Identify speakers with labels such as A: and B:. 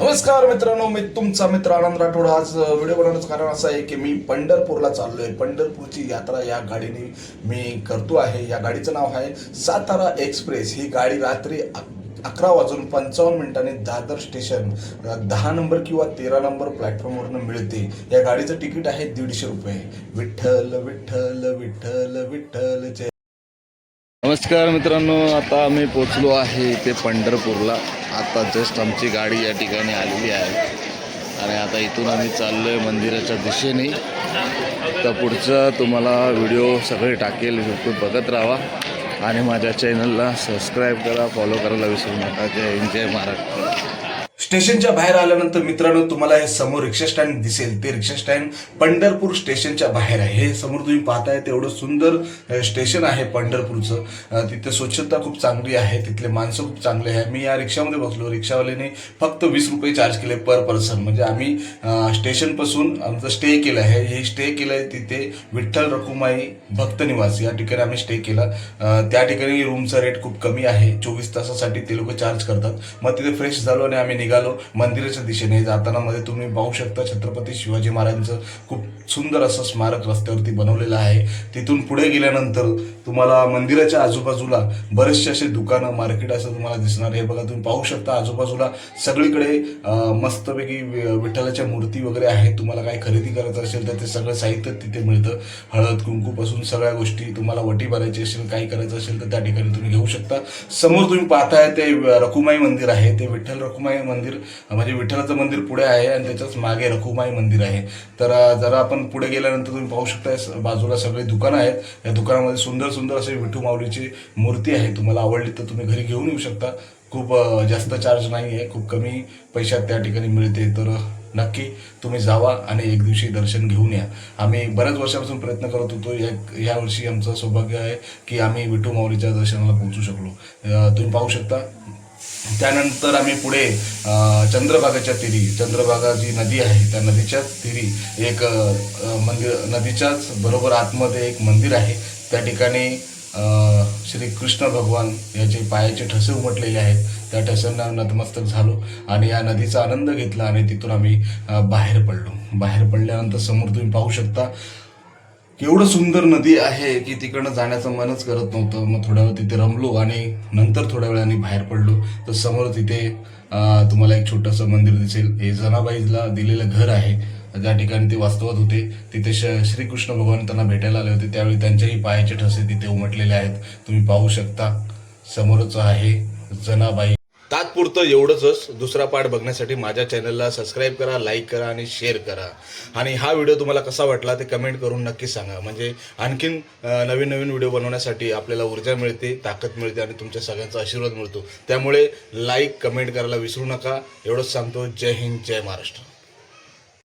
A: नमस्कार मित्रांनो मी तुमचा मित्र आनंद राठोड. आज व्हिडिओ बनवण्याचं कारण असं आहे की मी पंढरपूरला चाललोय. पंढरपूरची यात्रा या गाडीने मी करतो आहे. या गाडीचं नाव आहे सातारा एक्सप्रेस. ही गाडी रात्री अकरा वाजून पंचावन्न मिनिटांनी दादर स्टेशन दहा नंबर किंवा तेरा नंबर प्लॅटफॉर्मवरनं मिळते. या गाडीचं तिकीट आहे दीडशे रुपये. विठ्ठल विठ्ठल विठ्ठल विठ्ठल जय
B: नमस्कार मित्रांनो आता आम्ही पोचलो आहे इथे पंढरपूरला. आता जस्ट आमची गाडी या ठिकाणी आलेली आहे. आणि आता इथून आम्ही चाललो आहे मंदिराच्या दिशेने. तर पुढचा तुम्हाला व्हिडिओ सगळे टाकेल बिलकुल बघत राहा. आणि माझ्या चॅनलला सबस्क्राईब करा फॉलो करायला विसरू नका. जय हिंद जय महाराष्ट्र.
A: स्टेशनच्या बाहेर आल्यानंतर मित्रांनो तुम्हाला हे समोर रिक्षा स्टँड दिसेल. ते रिक्षा स्टँड पंढरपूर स्टेशनच्या बाहेर आहे. हे समोर तुम्ही पाहताय तेवढं सुंदर स्टेशन आहे पंढरपूरचं. तिथे स्वच्छता खूप चांगली आहे. तिथले माणसं खूप चांगले आहे. मी या रिक्षामध्ये बसलो. रिक्षावाल्याने फक्त वीस रुपये चार्ज केले पर पर्सन म्हणजे आम्ही स्टेशनपासून आमचं स्टे केलं आहे. हे स्टे केलं आहे तिथे विठ्ठल रखुमाई भक्त निवास. या ठिकाणी आम्ही स्टे केला. त्या ठिकाणी रूमचा रेट खूप कमी आहे. चोवीस तासासाठी ते लोक चार्ज करतात. मग तिथे फ्रेश झालो आणि आम्ही निघालो. मंदिराच्या दिशेने जाताना मध्ये तुम्ही पाहू शकता छत्रपती शिवाजी महाराजांचं खूप सुंदर असं स्मारक रस्त्यावरती बनवलेलं आहे. तिथून पुढे गेल्यानंतर तुम्हाला मंदिराच्या आजूबाजूला बरेचसे असे दुकानं मार्केट असं तुम्हाला दिसणार हे बघा तुम्ही पाहू शकता आजूबाजूला सगळीकडे मस्तपैकी विठ्ठलाच्या मूर्ती वगैरे आहेत. तुम्हाला काही खरेदी करायचं असेल तर ते सगळं साहित्य तिथे मिळतं. हळद कुंकूपासून सगळ्या गोष्टी तुम्हाला वटी भरायची असेल काही करायचं असेल तर त्या ठिकाणी तुम्ही घेऊ शकता. समोर तुम्ही पाहताय ते रखुमाई मंदिर आहे. ते विठ्ठल रखुमाई मंदिर मंदिर म्हणजे विठ्ठलाचं मंदिर पुढे आहे आणि त्याच्याच मागे रखुमाई मंदिर आहे. तर जरा आपण पुढे गेल्यानंतर तुम्ही पाहू शकता बाजूला सगळे दुकानं आहेत. या दुकानामध्ये सुंदर सुंदर असे विठू माऊलीची मूर्ती आहे. तुम्हाला आवडली तर तुम्ही घरी घेऊन येऊ शकता. खूप जास्त चार्ज नाही आहे. खूप कमी पैशात त्या ठिकाणी मिळते. तर नक्की तुम्ही जावा आणि एक दिवशी दर्शन घेऊन या. आम्ही बऱ्याच वर्षापासून प्रयत्न करत होतो. या यावर्षी आमचं सौभाग्य आहे की आम्ही विठू माऊलीच्या दर्शनाला पोहोचू शकलो. तुम्ही पाहू शकता. त्यानंतर आम्ही पुढे चंद्रभागाच्या तिरी चंद्रभागा जी नदी आहे त्या नदीच्याच तिरी एक मंदिर नदीच्याच बरोबर आतमध्ये एक मंदिर आहे. त्या ठिकाणी श्री कृष्ण भगवान याचे पायाचे ठसे उमटलेले आहेत. त्या ठस्यांना नतमस्तक झालो आणि या नदीचा आनंद घेतला आणि तिथून आम्ही बाहेर पडलो. बाहेर पडल्यानंतर समोर तुम्ही पाहू शकता एवढं सुंदर नदी आहे की तिकडनं जाण्याचं मनच करत नव्हतं. मग थोड्या वेळ तिथे रमलो आणि नंतर थोड्या वेळाने बाहेर पडलो. तर समोर तिथे तुम्हाला एक छोटंसं मंदिर दिसेल. हे जनाबाईला दिलेलं घर आहे. ज्या ठिकाणी ते वास्तवत होते तिथे श- श्रीकृष्ण भगवान त्यांना भेटायला आले होते. त्यावेळी त्यांच्याही पायाचे ठसे तिथे उमटलेले आहेत. तुम्ही पाहू शकता समोरच आहे जनाबाई. तात्पुरतं एवढंच दुसरा पार्ट बघण्यासाठी माझ्या चॅनलला सबस्क्राईब करा लाईक करा आणि शेअर करा. आणि हा व्हिडिओ तुम्हाला कसा वाटला ते कमेंट करून नक्की सांगा. म्हणजे आणखीन नवीन नवीन व्हिडिओ बनवण्यासाठी आपल्याला ऊर्जा मिळते ताकद मिळते आणि तुमच्या सगळ्यांचा आशीर्वाद मिळतो. त्यामुळे लाईक कमेंट करायला विसरू नका. एवढंच सांगतो. जय हिंद जय महाराष्ट्र.